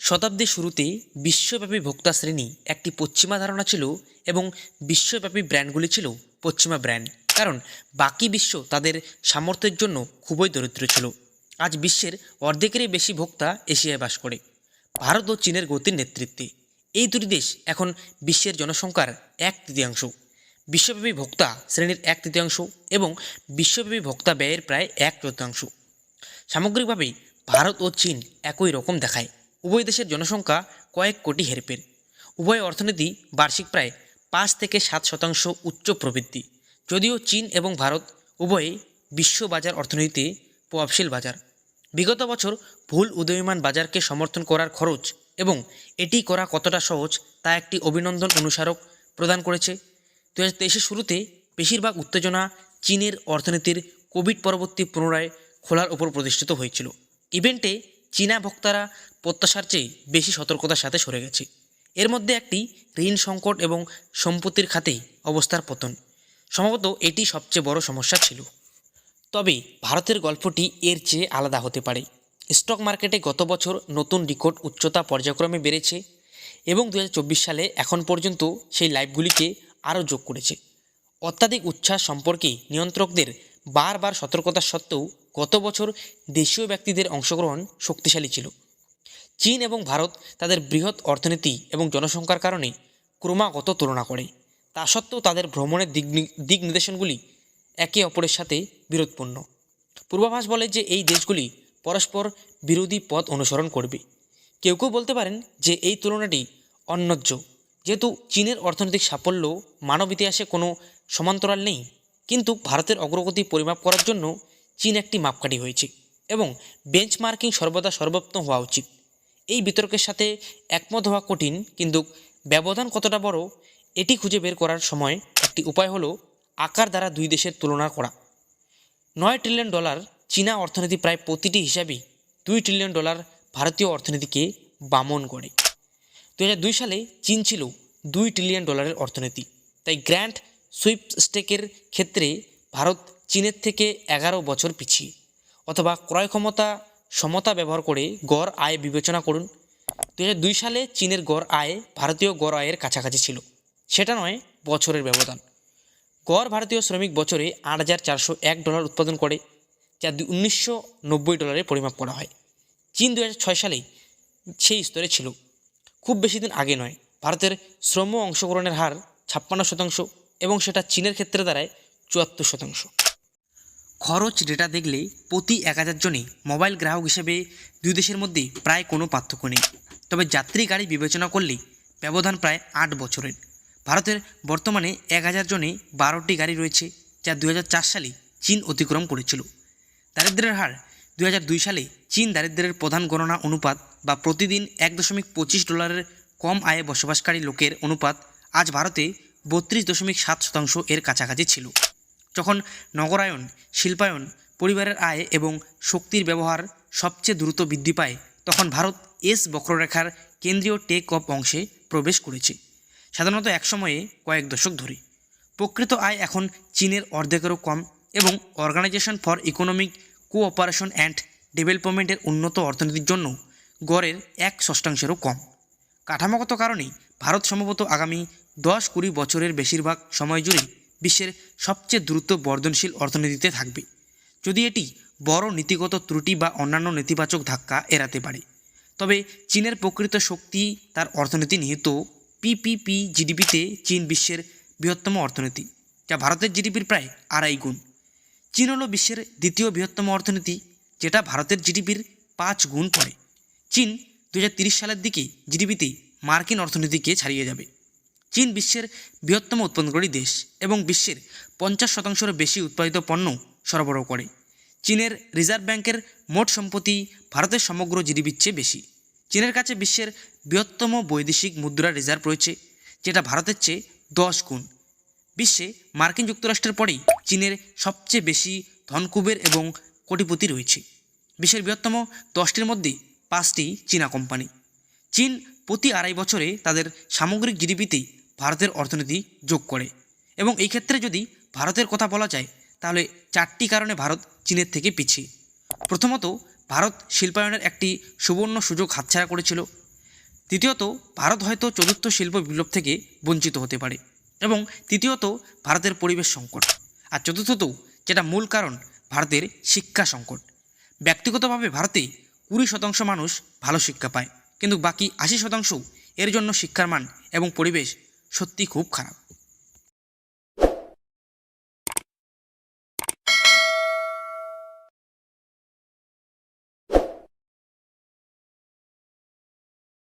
শতাব্দীর শুরুতে বিশ্বব্যাপী ভোক্তা শ্রেণি একটি পশ্চিমা ধারণা ছিল এবং বিশ্বব্যাপী ব্র্যান্ডগুলি ছিল পশ্চিমা ব্র্যান্ড। কারণ বাকি বিশ্ব তাদের সামর্থ্যের জন্য খুবই দরিদ্র ছিল। আজ বিশ্বের অর্ধেকেরই বেশি ভোক্তা এশিয়ায় বাস করে। ভারত ও চীনের গতির নেতৃত্বে। এই দুটি দেশ এখন বিশ্বের জনসংখ্যার এক তৃতীয়াংশ। বিশ্বব্যাপী ভোক্তা শ্রেণির এক তৃতীয়াংশ এবং বিশ্বব্যাপী ভোক্তা ব্যয়ের প্রায় এক চতুর্থাংশ। সামগ্রিকভাবে ভারত ও চীন একই রকম দেখায়। উভয় দেশের জনসংখ্যা কয়েক কোটি হেরফের। উভয় অর্থনীতি বার্ষিক প্রায় পাঁচ থেকে সাত শতাংশ উচ্চ প্রবৃদ্ধি। যদিও চীন এবং ভারত উভয়ে বিশ্ব বাজার অর্থনীতিতে প্রভাবশীল বাজার। বিগত বছর ভুল উদীয়মান বাজারকে সমর্থন করার খরচ এবং এটি করা কতটা সহজ তা একটি অভিনন্দন অনুসারক প্রদান করেছে। দু হাজার শুরুতে বেশিরভাগ উত্তেজনা চীনের অর্থনীতির কোভিড পরবর্তী পুনরায় খোলার উপর প্রতিষ্ঠিত হয়েছিল। ইভেন্টে চীনা ভক্তারা প্রত্যাশার চেয়ে বেশি সতর্কতার সাথে সরে গেছে। এর মধ্যে একটি ঋণ সংকট এবং সম্পত্তির খাতেই অবস্থার পতন। সম্ভবত এটি সবচেয়ে বড় সমস্যা ছিল। তবে ভারতের গল্পটি এর চেয়ে আলাদা হতে পারে। স্টক মার্কেটে গত বছর নতুন রেকর্ড উচ্চতা পর্যায়ক্রমে বেড়েছে এবং দু হাজার চব্বিশ সালে এখন পর্যন্ত সেই লাইভগুলিকে আরও যোগ করেছে। অত্যাধিক উচ্ছ্বাস সম্পর্কে নিয়ন্ত্রকদের বারবার সতর্কতা সত্ত্বেও গত বছর দেশীয় ব্যক্তিদের অংশগ্রহণ শক্তিশালী ছিল। চীন এবং ভারত তাদের বৃহৎ অর্থনীতি এবং জনসংখ্যার কারণে ক্রমাগত তুলনা করে। তা সত্ত্বেও তাদের ভ্রমণের দিক দিক নির্দেশনগুলি একে অপরের সাথে বিরোধপূর্ণ। পূর্বাভাস বলে যে এই দেশগুলি পরস্পর বিরোধী পথ অনুসরণ করবে। কেউ কেউ বলতে পারেন যে এই তুলনাটি অন্যজ্য যেহেতু চীনের অর্থনৈতিক সাফল্য মানব ইতিহাসে কোনো সমান্তরাল নেই কিন্তু ভারতের অগ্রগতি পরিমাপ করার জন্য চীন একটি মাপকাঠি হয়েছে এবং বেঞ্চমার্কিং সর্বদা সর্বোত্তম হওয়া উচিত। এই বিতর্কের সাথে একমত হওয়া কঠিন, কিন্তু ব্যবধান কতটা বড়, এটি খুঁজে বের করার সময় একটি উপায় হলো আকার দ্বারা দুই দেশের তুলনা করা। নয় ট্রিলিয়ন ডলার চীনা অর্থনীতি প্রায় প্রতিটি হিসাবেই দুই ট্রিলিয়ন ডলার ভারতীয় অর্থনীতিকে বামন করে। দু সালে চীন ছিল দুই ট্রিলিয়ন ডলারের অর্থনীতি, তাই গ্র্যান্ড সুইপ স্টেকের ক্ষেত্রে ভারত চীনের থেকে এগারো বছর পিছিয়ে। অথবা ক্রয় ক্ষমতা, সমতা ব্যবহার করে গড় আয় বিবেচনা করুন। দু দুই সালে চীনের গড় আয় ভারতীয় গড় আয়ের কাছাকাছি ছিল। সেটা নয়, বছরের ব্যবধান। গড় ভারতীয় শ্রমিক বছরে আট হাজার চারশো এক ডলার উৎপাদন করে, যা উনিশশো নব্বই ডলারে পরিমাপ করা হয়। চীন দু ছয় সালে সেই স্তরে ছিল। খুব বেশি দিন আগে নয়, ভারতের শ্রম অংশগ্রহণের হার ছাপ্পান্ন শতাংশ এবং সেটা চীনের ক্ষেত্রে দাঁড়ায় চুয়াত্তর শতাংশ। খরচ ডেটা দেখলে প্রতি এক হাজার জনে মোবাইল গ্রাহক হিসেবে দুই দেশের মধ্যে প্রায় কোনো পার্থক্য নেই। তবে যাত্রী গাড়ি বিবেচনা করলে ব্যবধান প্রায় আট বছরের। ভারতের বর্তমানে এক হাজার জনে বারোটি গাড়ি রয়েছে যা দু হাজার চার সালে চীন অতিক্রম করেছিল। দারিদ্র্যের হার দুই হাজার দুই সালে চীন দারিদ্র্যের প্রধান গণনা অনুপাত বা প্রতিদিন এক দশমিক পঁচিশ ডলারের কম আয়ে বসবাসকারী লোকের অনুপাত আজ ভারতে বত্রিশ দশমিক সাত শতাংশ এর কাছাকাছি ছিল। যখন নগরায়ন, শিল্পায়ন, পরিবারের আয় এবং শক্তির ব্যবহার সবচেয়ে দ্রুত বৃদ্ধি পায়, তখন ভারত এস বক্ররেখার কেন্দ্রীয় টেক অফ অংশে প্রবেশ করেছে, সাধারণত একসময়ে কয়েক দশক ধরে। প্রকৃত আয় এখন চীনের অর্ধেকেরও কম এবং organisation for economic cooperation and ডেভেলপমেন্টের উন্নত অর্থনীতির জন্য গড়ের এক ষষ্ঠাংশেরও কম। কাঠামোগত কারণেই ভারত সম্ভবত আগামী দশ কুড়ি বছরের বেশিরভাগ সময় জুড়ে বিশ্বের সবচেয়ে দ্রুত বর্ধনশীল অর্থনীতিতে থাকবে। যদি এটি বড় নীতিগত ত্রুটি বা অন্যান্য নেতিবাচক ধাক্কা এড়াতে পারে, তবে চীনের প্রকৃত শক্তি তার অর্থনীতি নিহিত পিপিপি জিডিপিতে চীন বিশ্বের বৃহত্তম অর্থনীতি, যা ভারতের জিডিপির প্রায় আড়াই গুণ। চীন হলো বিশ্বের দ্বিতীয় বৃহত্তম অর্থনীতি, যেটা ভারতের জিডিপির পাঁচ গুণ পড়ে চীন দু সালের দিকে জিডিপিতে মার্কিন অর্থনীতিকে ছাড়িয়ে যাবে। চীন বিশ্বের বৃহত্তম উৎপাদনকারী দেশ এবং বিশ্বের পঞ্চাশ শতাংশের বেশি উৎপাদিত পণ্য সরবরাহ করে। চীনের রিজার্ভ ব্যাংকের মোট সম্পত্তি ভারতের সমগ্র জিডিপির চেয়ে বেশি। চীনের কাছে বিশ্বের বৃহত্তম বৈদেশিক মুদ্রা রিজার্ভ রয়েছে, যেটা ভারতের চেয়ে দশ গুণ। বিশ্বে মার্কিন যুক্তরাষ্ট্রের পরেই চীনের সবচেয়ে বেশি ধনকুবের এবং কোটিপতি রয়েছে। বিশ্বের বৃহত্তম দশটির মধ্যে পাঁচটি চীনা কোম্পানি। চীন প্রতি আড়াই বছরে তাদের সামগ্রিক জিডিপিতে ভারতের অর্থনীতি যোগ করে। এবং এই ক্ষেত্রে যদি ভারতের কথা বলা যায়, তাহলে চারটি কারণে ভারত চীনের থেকে পিছিয়ে। প্রথমত, ভারত শিল্পায়নের একটি সুবর্ণ সুযোগ হাতছাড়া করেছিল। তৃতীয়ত ভারত হয়তো চতুর্থ শিল্প বিপ্লব থেকে বঞ্চিত হতে পারে। এবং তৃতীয়ত, ভারতের পরিবেশ সংকট। আর চতুর্থত, যেটা মূল কারণ, ভারতের শিক্ষা সংকট। ব্যক্তিগতভাবে ভারতে কুড়ি শতাংশ মানুষ ভালো শিক্ষা পায়, কিন্তু বাকি আশি শতাংশ এর জন্য শিক্ষার মান এবং পরিবেশ সত্যি খুব খারাপ।